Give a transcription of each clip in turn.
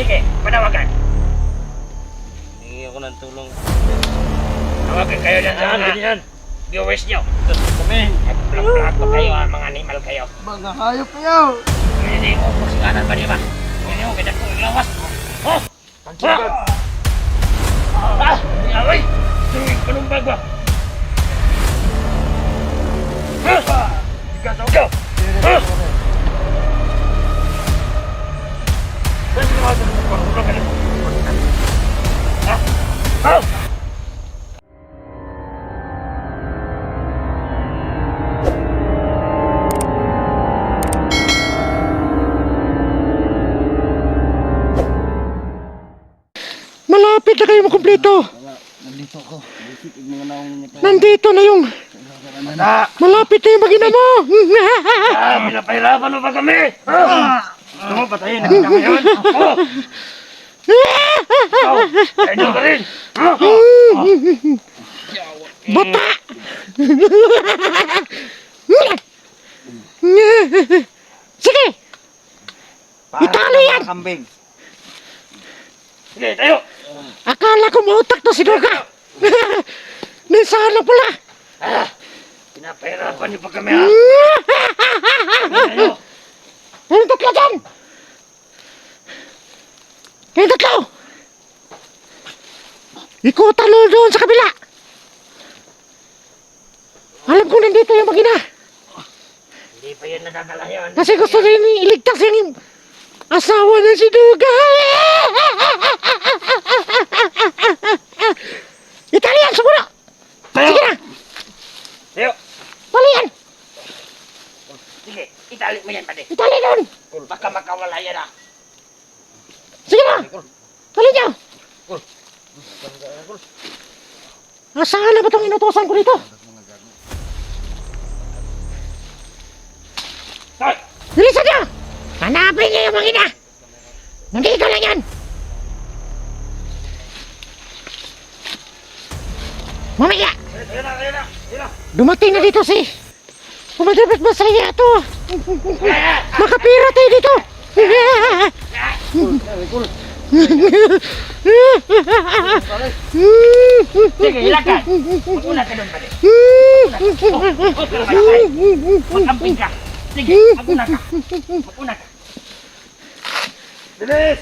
Sige, panawagan. Hingi ako ng tulong. Tawagan kayo dyan sa mga Ganyan. viewers nyo. Kami. Mag-vlog pa kayo ha, mga animal kayo. Mga hayop kayo! Hindi mo kusinganan ba di ba? Hindi mo kita kong ilawas. Oh! Pagsigat! Ah! Away! Tingin ko nung bago. Ah! Sigat ako! Go! Ah! Malapit na kayo makumpleto. Nandito niya. Nandito na yung... Malapit na yung magina mo. Ah! Pinapahirapan mo ba kami? Ah! Gusto mo patayin na kita ngayon? Oh! Oh! Idol ka rin! Ah! Bata! Sige! Italo yan! Kambing! Sige, tayo! Akala ko mautak to si Duga. Ninsaan lang pula. Ah! Pinapahirapan niyo pa kami ha! Tayo! Kayong tatlo dyan! Kayong tatlo! Ikutan mo doon sa kabila! Alam ko nandito yung magina. Hindi pa yan nadadala yun. Kasi gusto rin iligtas yung asawa ng si Duga. Italian! Tayo! Sige na! Tayo! Palian! Sige, itali mo yan pati. Itali doon! Baka makawala yan ah. Sige na! Tali niyo! Asahan na ba itong inutosan ko dito? Tay! Bilisan niyo! Hanapin niyo yung mga ina! Nandito lang yan! Mamaya! Ayun na, ayun na, ayun na. Dumating na dito si... Kumadabit masaya to! Makapira tayo dito! Sige, hilakad. Mag-una ka doon pati. Huwag ka. Sige, mag-una ka. Mag-una ka. Bilis!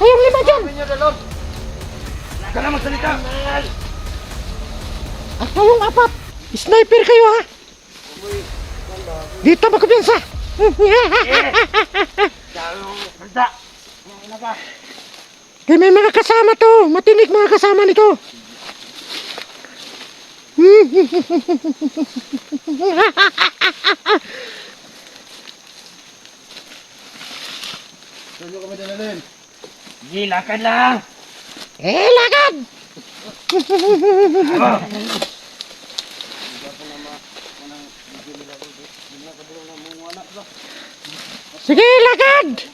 Ayong lima dyan! Huwag ka na magsalita! At kayong apat! Sniper kayo ha! Dito ba magkumpiyansa. Kaya may mga kasama to. Matinik mga kasama nito. Tulo kami na nun. Sige, lakad lang. Eh, lakad! Ah. Sige, lagad!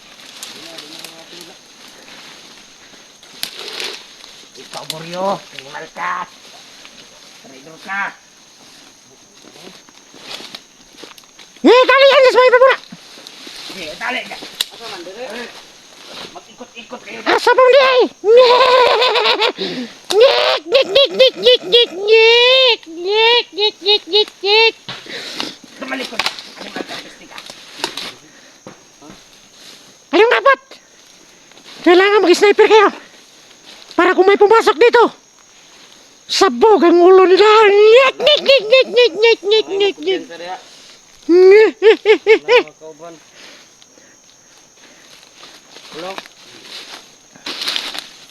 Ikaw, Boryo. Kriminal ka. Traidor ka. Eh! Mas may pabura! Sige, tali ka. Asa man, dire? Mag-ikot-ikot kayo. Asa pang di ay? Nyek! Nyek! Nyek! Nyek! Nyek! Nyek! Nyek! Nyek! Nyek! Nyek! Nyek! Nyek! Tumalikod. Animal ka, pesti ka. Anong dapat? Kailangan mag-sniper kayo. Para kung may pumasok dito. Sabog ang ulo nila. Nyek! Nyek! Nyek! Nyek! Nyek! Nyek! Nyek! Nyek! Nyek!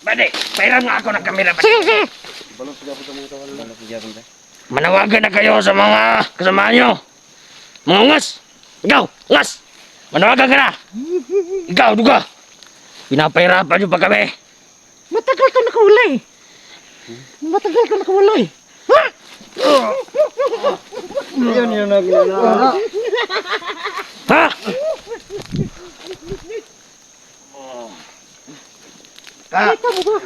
Bade, pairan nga ako ng kamera. Sige, sige. Manawagan na kayo sa mga kasama nyo. Mga ngas. Ikaw, ngas. Manawagan ka na. Ikaw, duga. Pinapahirapan nyo pa kami. Matagal ka nakawalay. Matagal ka nakawalay. Ha? Yun yung naginana. Ha? Ka! Kita mo ba?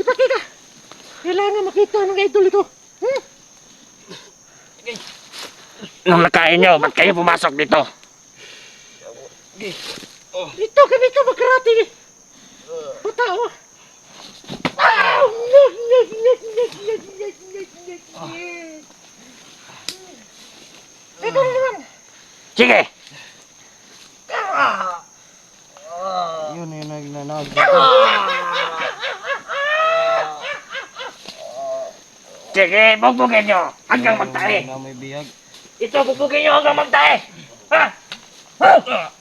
Ipakita. Kailangan makita ng idol ito. Hmm? Nung nakain nyo, ba't kayo pumasok dito? Dito ka dito magkarate. Ah! Nyek, nyek, nyek, nyek, nyek, nyek, nyek, nyek. Ito na naman. Sige! Yun yung nagnanag. Sige, bugbugin nyo hanggang magtae. Na may biyag. Ito, bugbugin nyo hanggang magtae. Ha? Ha?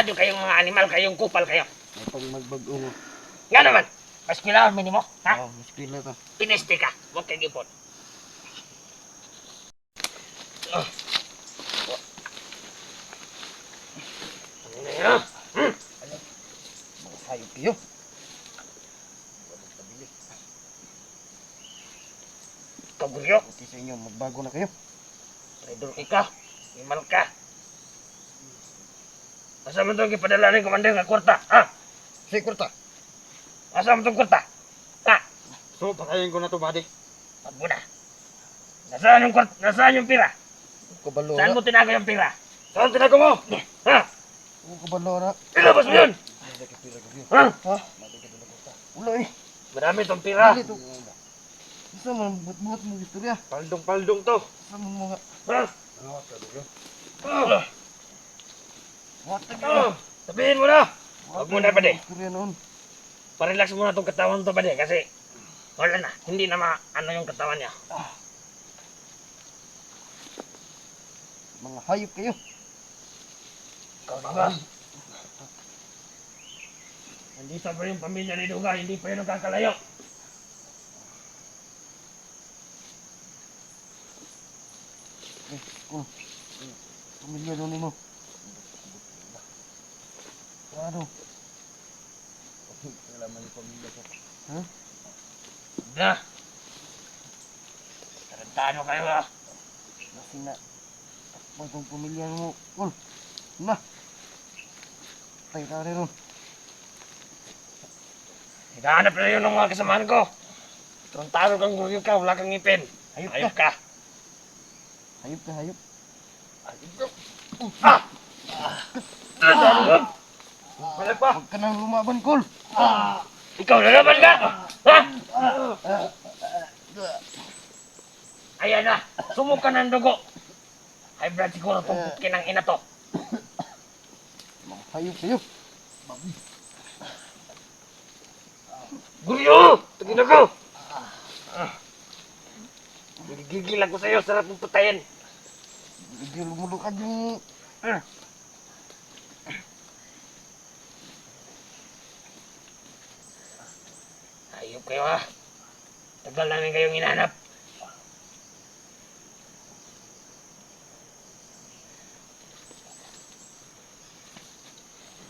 Tarantado kayong mga animal, kayong kupal kayo. Ay pag magbag-o mo. Nga naman, mas kailangan minimo, ha? Oh, muskila to. Pineste ka, huwag kang ipon. Ano na yun? Hmm? Mga hayop kayo. Kaguryo, Pati sa inyo, magbago na kayo. traidor ka, imal ka. Asa mo itong ipadala ni Commander nga kwarta, ha? Sige, kurta. Asa mo itong kwarta? Ha? So, patayin ko na to, buddy. Pag muna. Nasaan yung kwarta? Nasaan yung pira? Kabalo Saan na. mo tinago yung pira? Saan tinago mo? Ha? Kabalo na. Ilabas mo yun! Ha? Ha? Ulo eh. Marami itong pira. Dito. Isa man, buot-buot mo istorya. Paldong-paldong to. Isa mo mga... Ha? Ah! What the Ah! Sabihin mo na! Huwag mo na, pade. Parelax muna itong katawan to, pade, kasi wala na. Hindi na maano yung katawan niya. Mga hayop kayo. Ikaw na ba? Hindi sa pa yung pamilya ni Duga, hindi pa yun nagkakalayo. Oh. Pamilya doon mo. Ano? Kailangan yung pamilya ko. Ha? Na! Tarantado kayo ha! Kasi na. Takbo itong pamilya mo. Kul. Na. Tay ka rin ron. Hinahanap na yun ng mga kasamahan ko. Tarantado kang guryo ka, wala kang ngipin. Hayop Ayop ka. ka. Hayop ka, hayop. Ah! Ah! Balik pa. Huwag ka nang lumaban, Kul. Ikaw na naman ka! Ha? Ayan na, sumukan ng dugo. High blood siguro itong putkin ng ina to. Mga hayop kayo. Guryo! Tagin ako! Ah. Gigigil ako sa'yo, sarap mong patayin. Hindi lumulukad yung... Ah. Ayop kayo ha. Tagal namin kayong inanap.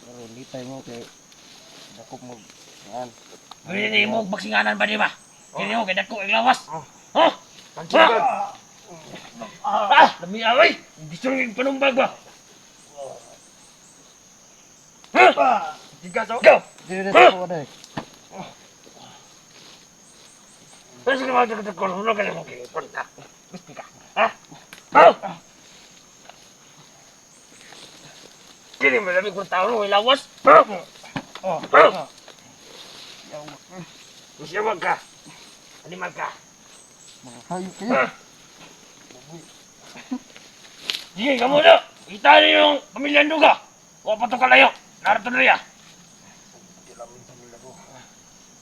Pero hindi tayo mo kay... Dakop mo. Yan. Hindi mo baksinganan ba di ba? Hindi mo kaya ko iglawas. Oh. Ha? Pansigan. Ah! Lami away! Hindi siya yung panumbag ba? Ha? Tiga to. Go! Hindi na ako na eh. Pwede ka magdagdag ko, hulo ka na mo kayo. Punta. Gusti ka. Ha? Ha? Kini mo lamig kong tao nung ilawas. Ha? Oh. Ha? Masyawag ka. Animal ka. Mga hayop kayo. Sige ka muna. Kita niyo yung pamilya ng duga. Huwag pa ito kalayo. Narito na riya.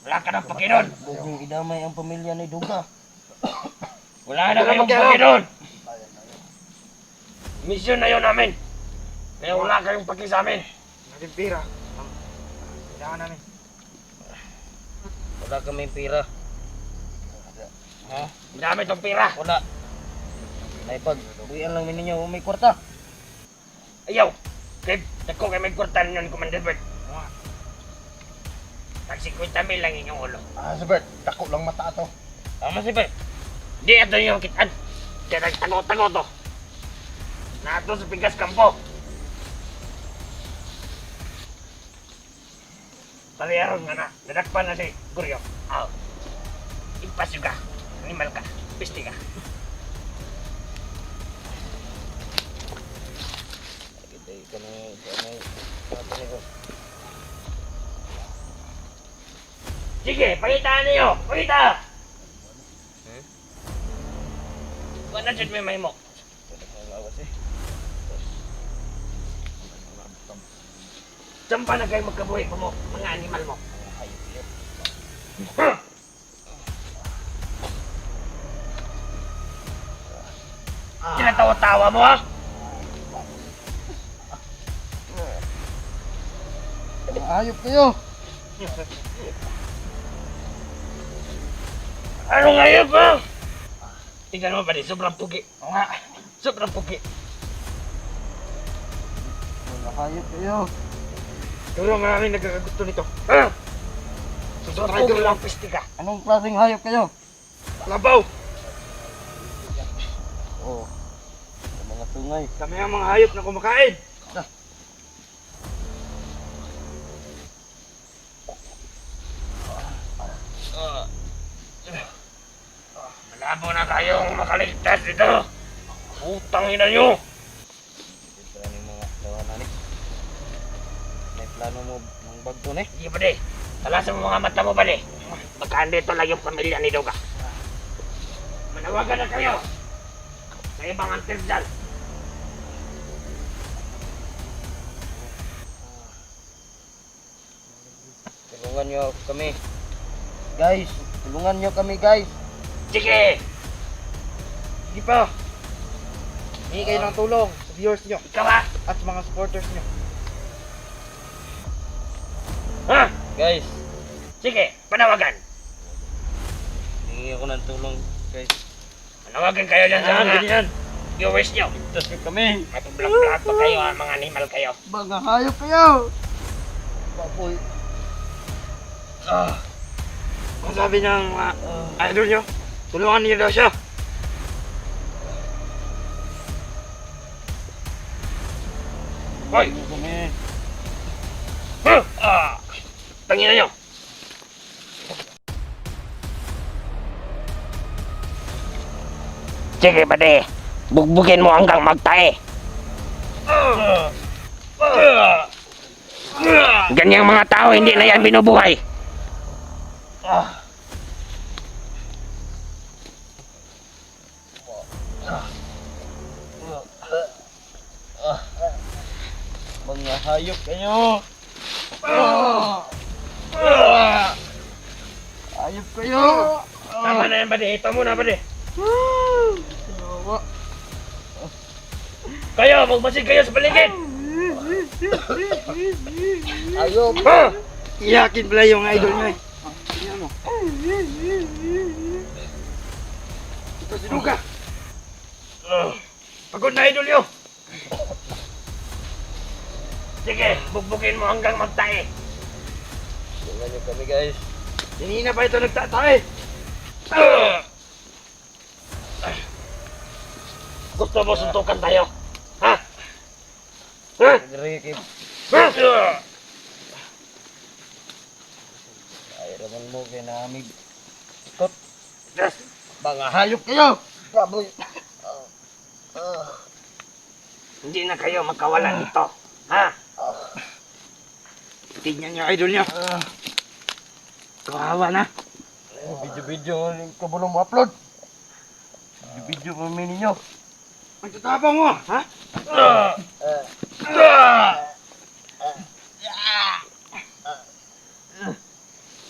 Wala ka ng pakinon. Niyong idamay ang pamilya ni Duga. Wala na kayong pakinon. Mission na yun namin. Kaya wala kayong paki sa amin. Natin pira. Kailangan namin. Wala kami pira. Dami itong pira. Wala. Ay pag buwian lang ninyo may kwarta. Ayaw. Kaya ako kayo may kwartan yun, Commander Bert. Tag 50 mil lang inyong ulo. Ah, si Bert. Dako lang mata to. Tama si Bert. Di ato yung kitaan. Kaya nagtago-tago to. Nato sa pigas kampo. Paliyaron nga na. Nadakpan na si Guryo. Aw. Impasyo ka. Animal ka. Pisti ka. kami kami kami ko. Sige, pakitaan niyo! Pakita! Hmm? Wala dyan may eh. Saan pa na kayo magkabuhay pa mo, mga animal mo? Hayop yun. Tinatawa-tawa mo ha? Hayop kayo! Ano ngayon ba? Tingnan mo ba di, sobrang pugi. Oo nga, sobrang pugi. Mga hayop kayo! Pero maraming nagkakagusto nito. Ha? Sobrang pugi lang pisti ka. Anong klaseng hayop kayo? Labaw! Oh. Sa mga tungay. Kami ang mga hayop na kumakain. Malabo na kayong makaligtas dito. Utang ina nyo. Ito ang mga tawanan ni. May plano mo ng bagto ni? Sige ba di? Talasan mo mga mata mo ba di? Baka andito lang yung pamilya ni Doga. Manawagan na kayo. Sa ibang antir dyan. Tulungan nyo kami. Guys, tulungan nyo kami guys. Sige! Hindi pa. Hingi kayo ng tulong sa viewers nyo Ikaw ha? at sa mga supporters nyo. Ha? Guys, Sige, panawagan. hingi ako ng tulong guys. Panawagan kayo dyan sa Ah, mga ganyan. viewers nyo. Nyo kami. Matublak-blak pa kayo ha, mga animal kayo. Mga hayop kayo! Baboy. Ah. Ang sabi ng mga idol nyo, tulungan niyo daw siya. Hoy! Kami. Huh! Ah! Tangina nyo! Sige, pade. Bugbugin mo hanggang magtae. Ganyang mga tao, hindi na yan binubuhay. Mga hayop kayo! Hayop kayo! Tama na yan, pade. Ito muna, pade. Kayo, magbasig kayo sa paligid. Hayop! Ha? Iyakin pala yung idol nyo eh. Tingnan mo. Ito si Luka. Pagod na idol nyo. Sige, bugbugin mo hanggang magtae. Tulungan nyo kami guys. Kanina pa ito nagtatay. Ah! Gusto mo suntukan tayo? Ha? Ha? Ricky, Ha? ay raman mo kay namin. Kot! Yes. Mga hayop kayo! Baboy! Hindi na kayo magkawalan dito. Ha? Tignan nyo idol nyo. Kawawa na. Video-video yung kabulong mo upload. Video-video kami ninyo. Ang tatapang mo, ha? Ah! Ah!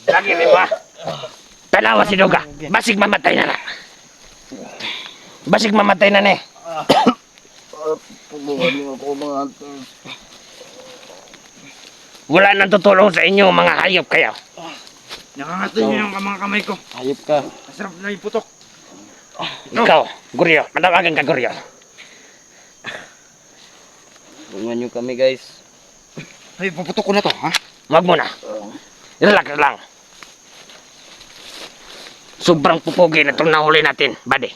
Lagi rin ba? Tanawa si Duga. Basig mamatay na na. Basig mamatay na ni. Tulungan nyo ako mga. Wala nang tutulong sa inyo mga hayop kayo. Nakangatoy nyo yung mga kamay ko. Hayop ka. Masarap na yung putok. Ikaw, Guryo. Manawagan ka, Guryo. Tulungan nyo kami guys. Ay, paputok ko na to, ha? Wag mo na. Relax lang. Sobrang pupugi na itong nahuli natin, buddy.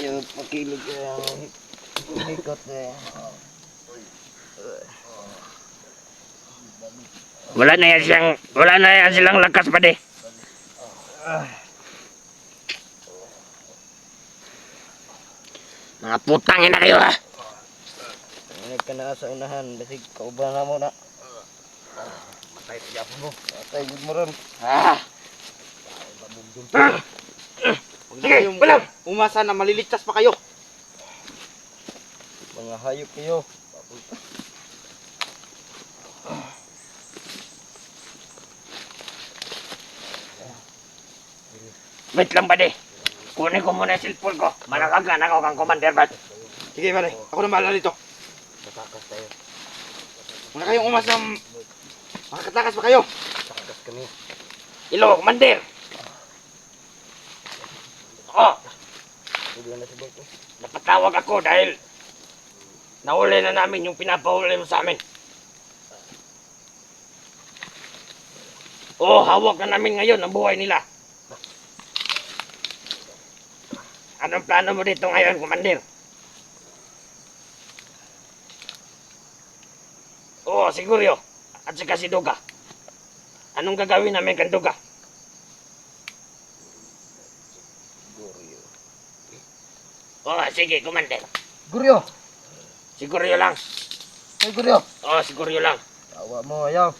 Ayaw pakilig kaya Hikot eh. Wala na yan siyang, wala na yan silang lakas, buddy. Mga putang ina kayo ha. Nag ka na sa unahan, basig kauban na mo na. Matay pa yapon mo. Matay gud mo ron. Ah. Na kayong umasa na maliligtas pa kayo. Mga hayop kayo. Wait lang ba di? Kunin ko muna yung cellphone ko. Malakagan ako kang commander bat. Sige, pare. Ako na bahala dito. Tatakas tayo. Na kayong umasa. Makakatakas pa kayo. Tatakas kami. Ilo, commander. Oh, Hindi na si Boyko. napatawag ako dahil nahuli na namin yung pinapahuli mo sa amin. Oh, hawak na namin ngayon ang buhay nila. Anong plano mo dito ngayon, Commander? Oo, oh, siguro. At saka si Duga. Anong gagawin namin kan Duga? Oh, sige, Commander. Guryo! Siguro lang. Ay, Guryo! Oh, siguro lang. Tawa mo, ayaw.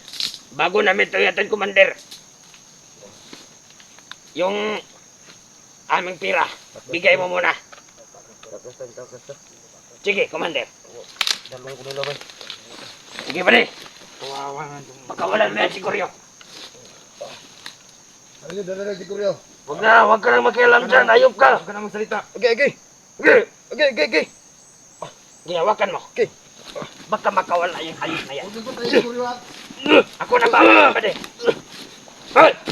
Bago namin ito yatan, Commander. Yung aming pira, bigay mo muna. Sige, Commander. Dalawang ko nila ba? Sige, pare. Kawawa nga itong... Pagkawalan mo yan, siguro. Ayun, dala na si Guryo. Huwag na, huwag ka na makialam dyan. Ayop ka. Huwag ka na magsalita. Okay, okay. Sige, Okay, okay, okay. ginawakan mo. Okay. Baka makawala yung ayos na yan. Ako na ba, pare? Hoy!